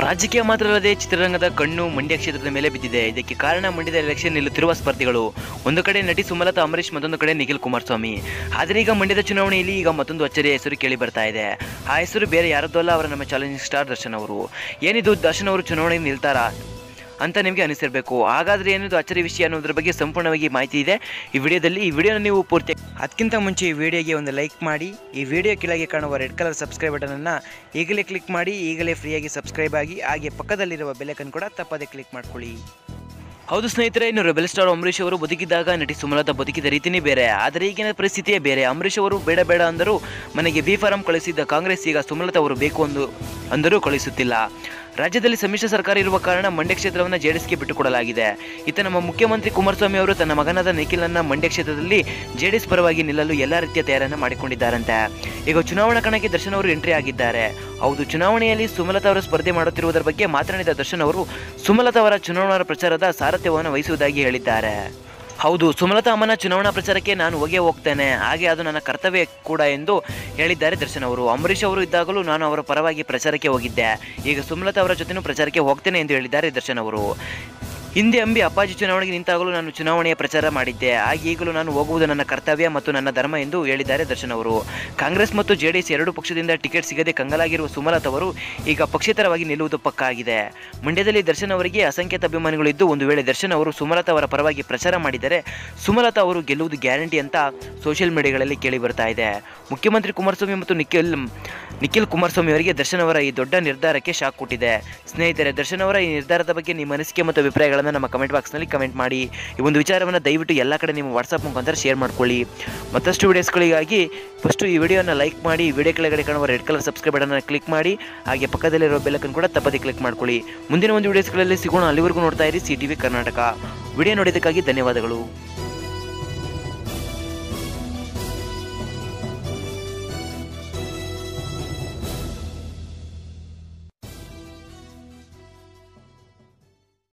ರಾಜಕೀಯ ಮಾತ್ರ ಅಲ್ಲದೆ ಚಿತ್ರರಂಗದ ಕಣ್ಣು ಮಂಡ್ಯ ಕ್ಷೇತ್ರದ ಮೇಲೆ ಬಿದ್ದಿದೆ. ಇದಕ್ಕೆ ಕಾರಣ ಮಂಡ್ಯದ ಎಲೆಕ್ಷನ್ ನಿಲ್ಲುತ್ತಿರುವ ಸ್ಪರ್ಧಿಗಳು. ಒಂದು ಕಡೆ ನಟಿ ಸುಮಲತಾ ಅಂಬರೀಶ್ ಮತ್ತೊಂದು ಕಡೆ ನಿಖಿಲ್ ಕುಮಾರಸ್ವಾಮಿ. ಆದರೆ ಈಗ ಮಂಡ್ಯದ ಚುನಾವಣೆಯಲ್ಲಿ ಈಗ ಮತ್ತೊಂದು ಅಚ್ಚರಿಯ ಹೆಸರು ಕೇಳಿ ಬರ್ತಾ ಇದೆ. ಆ ಹೆಸರು ಬೇರೆ ಯಾರದ್ದೂ ಅಲ್ಲ, ಅವರ ನಮ್ಮ ಚಾಲೆಂಜಿಂಗ್ ಸ್ಟಾರ್ ದರ್ಶನ್ ಅವರು. ಏನಿದು, ದರ್ಶನ್ ಅವರು ಚುನಾವಣೆಗೆ ನಿಲ್ತಾರಾ? ಅಂತ ನಿಮಗೆ ಅನಿಸಿರಬೇಕು. ಹಾಗಾದ್ರೆ ಏನಿದು ಅಚ್ಚರಿ ವಿಷಯ ಅನ್ನೋದ್ರ ಬಗ್ಗೆ ಸಂಪೂರ್ಣವಾಗಿ ಮಾಹಿತಿ ಇದೆ. ಈ ವಿಡಿಯೋದಲ್ಲಿ ಈ ವಿಡಿಯೋನ ನೀವು ಪೂರ್ತಿ ಅದಕ್ಕಿಂತ ಮುಂಚೆ ಈ ವಿಡಿಯೋಗೆ ಒಂದು ಲೈಕ್ ಮಾಡಿ, ಈ ವಿಡಿಯೋ ಕೆಳಗೆ ಕಾಣುವ ರೆಡ್ ಕಲರ್ ಸಬ್ಸ್ಕ್ರೈಬ್ ಬಟನನ್ನು ಈಗಲೇ ಕ್ಲಿಕ್ ಮಾಡಿ, ಈಗಲೇ ಫ್ರೀಯಾಗಿ ಸಬ್ಸ್ಕ್ರೈಬ್ ಆಗಿ, ಹಾಗೆ ಪಕ್ಕದಲ್ಲಿರುವ ಬೆಲೆಕನ್ ಕೂಡ ತಪ್ಪದೇ ಕ್ಲಿಕ್ ಮಾಡ್ಕೊಳ್ಳಿ. ಹೌದು ಸ್ನೇಹಿತರೆ, ಇನ್ನು ರೆಬೆಲ್ ಸ್ಟಾರ್ ಅಂಬರೀಷ್ ಅವರು ಬದುಕಿದಾಗ ನಟಿ ಸುಮಲತಾ ಬದುಕಿದ ರೀತಿನೇ ಬೇರೆ. ಆದರೆ ಈಗಿನ ಪರಿಸ್ಥಿತಿಯೇ ಬೇರೆ. ಅಂಬರೀಷ್ ಅವರು ಬೇಡ ಬೇಡ ಅಂದರೂ ಮನೆಗೆ ಬಿ ಫಾರಂ ಕಳಿಸಿದ್ದ ಕಾಂಗ್ರೆಸ್ ಈಗ ಸುಮಲತಾ ಅವರು ಬೇಕು ಅಂದು ಅಂದರೂ ಕಳಿಸುತ್ತಿಲ್ಲ. ರಾಜ್ಯದಲ್ಲಿ ಸಮ್ಮಿಶ್ರ ಸರ್ಕಾರ ಇರುವ ಕಾರಣ ಮಂಡ್ಯ ಕ್ಷೇತ್ರವನ್ನು ಜೆಡಿಎಸ್ಗೆ ಬಿಟ್ಟುಕೊಡಲಾಗಿದೆ. ಇತ್ತ ನಮ್ಮ ಮುಖ್ಯಮಂತ್ರಿ ಕುಮಾರಸ್ವಾಮಿ ಅವರು ತನ್ನ ಮಗನಾದ ನಿಖಿಲನ್ನ ಮಂಡ್ಯ ಕ್ಷೇತ್ರದಲ್ಲಿ ಜೆಡಿಎಸ್ ಪರವಾಗಿ ನಿಲ್ಲಲು ಎಲ್ಲ ರೀತಿಯ ತಯಾರನ್ನು ಮಾಡಿಕೊಂಡಿದ್ದಾರಂತೆ. ಈಗ ಚುನಾವಣಾ ಕಣಕ್ಕೆ ದರ್ಶನ್ ಅವರು ಎಂಟ್ರಿ ಆಗಿದ್ದಾರೆ. ಹೌದು, ಚುನಾವಣೆಯಲ್ಲಿ ಸುಮಲತಾ ಅವರ ಸ್ಪರ್ಧೆ ಮಾಡುತ್ತಿರುವುದರ ಬಗ್ಗೆ ಮಾತನಾಡಿದ ದರ್ಶನ್ ಅವರು ಸುಮಲತಾ ಅವರ ಚುನಾವಣಾ ಪ್ರಚಾರದ ಸಾರಥ್ಯವನ್ನು ವಹಿಸುವುದಾಗಿ ಹೇಳಿದ್ದಾರೆ. ಹೌದು, ಸುಮಲತಾ ಅಮ್ಮನ ಚುನಾವಣಾ ಪ್ರಚಾರಕ್ಕೆ ನಾನು ಹೋಗೇ ಹೋಗ್ತೇನೆ. ಹಾಗೆ ಅದು ನನ್ನ ಕರ್ತವ್ಯ ಕೂಡ ಎಂದು ಹೇಳಿದ್ದಾರೆ ದರ್ಶನ್ ಅವರು. ಅಂಬರೀಷ್ ಅವರು ಇದ್ದಾಗಲೂ ನಾನು ಅವರ ಪರವಾಗಿ ಪ್ರಚಾರಕ್ಕೆ ಹೋಗಿದ್ದೆ. ಈಗ ಸುಮಲತಾ ಅವರ ಜೊತೆನೂ ಪ್ರಚಾರಕ್ಕೆ ಹೋಗ್ತೇನೆ ಎಂದು ಹೇಳಿದ್ದಾರೆ ದರ್ಶನ್ ಅವರು. ಹಿಂದೆ ಅಂಬಿ ಅಪ್ಪಾಜಿ ಚುನಾವಣೆಗೆ ನಿಂತಾಗಲೂ ನಾನು ಚುನಾವಣೆಯ ಪ್ರಚಾರ ಮಾಡಿದ್ದೆ. ಹಾಗೆ ಈಗಲೂ ನಾನು ಹೋಗುವುದು ನನ್ನ ಕರ್ತವ್ಯ ಮತ್ತು ನನ್ನ ಧರ್ಮ ಎಂದು ಹೇಳಿದ್ದಾರೆ ದರ್ಶನ್ ಅವರು. ಕಾಂಗ್ರೆಸ್ ಮತ್ತು ಜೆಡಿಎಸ್ ಎರಡು ಪಕ್ಷದಿಂದ ಟಿಕೆಟ್ ಸಿಗದೆ ಕಂಗಲಾಗಿರುವ ಸುಮಲತ್ ಅವರು ಈಗ ಪಕ್ಷೇತರವಾಗಿ ನಿಲ್ಲುವುದು ಪಕ್ಕ ಆಗಿದೆ ಮಂಡ್ಯದಲ್ಲಿ ದರ್ಶನ್ ಅವರಿಗೆ ಅಸಂಖ್ಯಾತ ಅಭಿಮಾನಿಗಳಿದ್ದು ಒಂದು ವೇಳೆ ದರ್ಶನ್ ಅವರು ಸುಮಲತಾ ಅವರ ಪರವಾಗಿ ಪ್ರಚಾರ ಮಾಡಿದರೆ ಸುಮಲತಾ ಅವರು ಗೆಲ್ಲುವುದು ಗ್ಯಾರಂಟಿ ಅಂತ ಸೋಷಿಯಲ್ ಮೀಡಿಯಾಗಳಲ್ಲಿ ಕೇಳಿ ಬರ್ತಾ ಇದೆ. ಮುಖ್ಯಮಂತ್ರಿ ಕುಮಾರಸ್ವಾಮಿ ಮತ್ತು ನಿಖಿಲ್ ನಿಖಿಲ್ ಕುಮಾರಸ್ವಾಮಿ ಅವರಿಗೆ ದರ್ಶನ್ ಅವರ ಈ ದೊಡ್ಡ ನಿರ್ಧಾರಕ್ಕೆ ಶಾಕ್ ಕೊಟ್ಟಿದೆ. ಸ್ನೇಹಿತರೆ, ದರ್ಶನ್ ಅವರ ಈ ನಿರ್ಧಾರದ ಬಗ್ಗೆ ನಿಮ್ಮ ಅನಿಸಿಕೆ ಮತ್ತು ಅಭಿಪ್ರಾಯಗಳನ್ನು ನಮ್ಮ ಕಮೆಂಟ್ ಬಾಕ್ಸ್ನಲ್ಲಿ ಕಮೆಂಟ್ ಮಾಡಿ, ಈ ಒಂದು ವಿಚಾರವನ್ನು ದಯವಿಟ್ಟು ಎಲ್ಲ ಕಡೆ ನಿಮ್ಮ ವಾಟ್ಸಪ್ ಮುಖಾಂತರ ಶೇರ್ ಮಾಡ್ಕೊಳ್ಳಿ. ಮತ್ತಷ್ಟು ವಿಡಿಯೋಸ್ಗಳಿಗಾಗಿ ಫಸ್ಟು ಈ ವಿಡಿಯೋನ ಲೈಕ್ ಮಾಡಿ ವಿಡಿಯೋ ಕೆಳಗಡೆ ಕಾಣುವ ರೆಡ್ ಕಲರ್ ಸಬ್ಸ್ಕ್ರೈಬ್ ಬಟನ್ನ ಕ್ಲಿಕ್ ಮಾಡಿ, ಹಾಗೆ ಪಕ್ಕದಲ್ಲಿರುವ ಬೆಲ್ಲಕ್ಕನ್ನು ಕೂಡ ತಪ್ಪದೆ ಕ್ಲಿಕ್ ಮಾಡ್ಕೊಳ್ಳಿ. ಮುಂದಿನ ಒಂದು ವಿಡಿಯೋಸ್ಗಳಲ್ಲಿ ಸಿಗೋಣ, ಅಲ್ಲಿವರೆಗೂ ನೋಡ್ತಾ ಇರಿ C T V Karnataka. Video ನೋಡಿದ್ದಕ್ಕಾಗಿ ಧನ್ಯವಾದಗಳು.